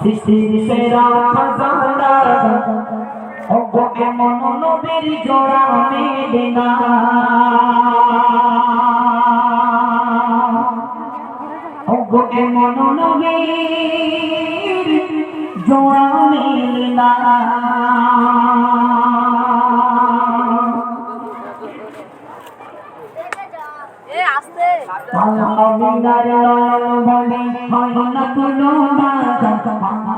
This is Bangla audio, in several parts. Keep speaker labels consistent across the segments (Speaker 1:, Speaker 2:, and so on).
Speaker 1: সৃষ্টির সেরা খাজানা ওগো এমন নবীর জোড়া মেলে না ওগো এমন নবীর জোড়া মেলে না আমিনার নয়ন বনে হয় না কোনো বাধা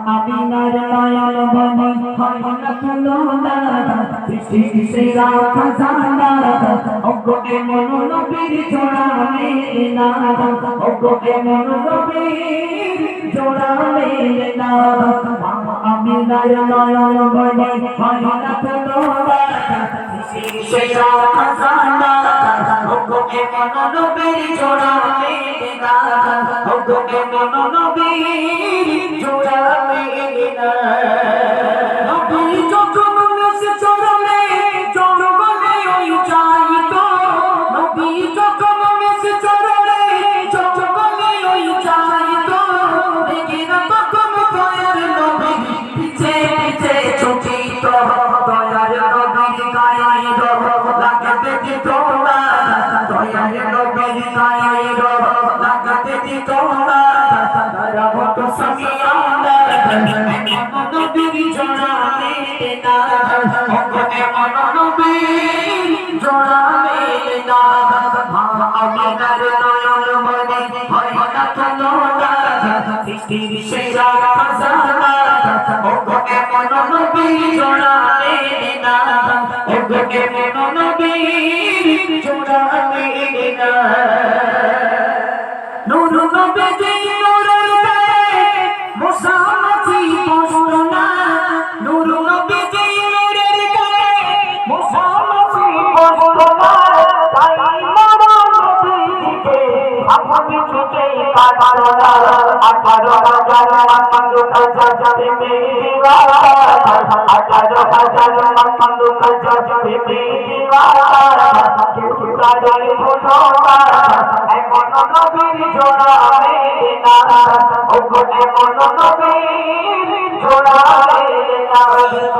Speaker 1: আমিনার নয়ন বনে হয় না কোনো বাধা সৃষ্টি সেরা খাজানা ওগো এমন নবীর জোড়া মেলে না ওগো এমন নবীর জোড়া মেলে না আমিনার নয়ন বনে হয় না কোনো বাধা সেরা খাজানা ওগো এমন নবীর জোড়া মেলে না ওগো এমন নবীর জোড়া মেলে সৃষ্টির সেরা খাজানা ওগো এমন নবীর জোড়া মেলে না ওগো এমন নবীর জোড়া নূর নবীজি আঠারো হাজার মান্দ কাজা যাবে মেরিবা আঠারো হাজার মান্দ কাজা যাবে মেরিবা কেউ তাদের ভুলো না এমন নবীর জোড়া মেলে না এমন নবীর জোড়া মেলে না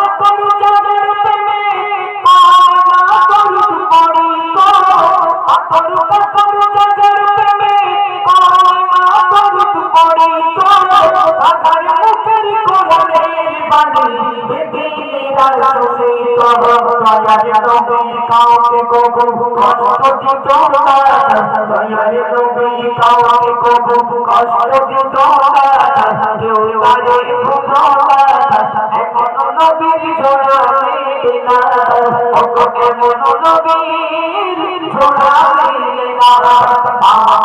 Speaker 1: কাউকে কবু কষ্ট দিত না কাউকে কবু কষ্ট দিত না কেউ এমন নবীর জোড়া না ওগো এমন নবীর জোড়া না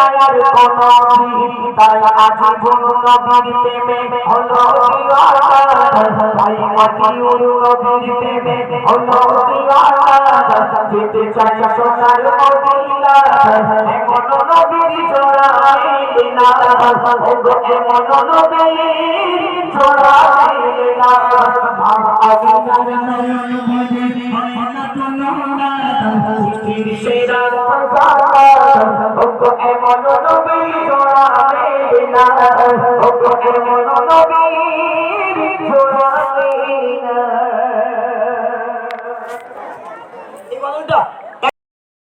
Speaker 1: নাই আর তাই আজ নবীর প্রেমে হলো তাই মতিউর নবীর প্রেমে হলো যেতে চাই সোনার মদিনা এমন নবীর জোড়া না ওগো এমন নবীর জোড়া না আমিনার নয়ন বনে হয় না এমন নবীর জোড়া মেলে এমন জোড়া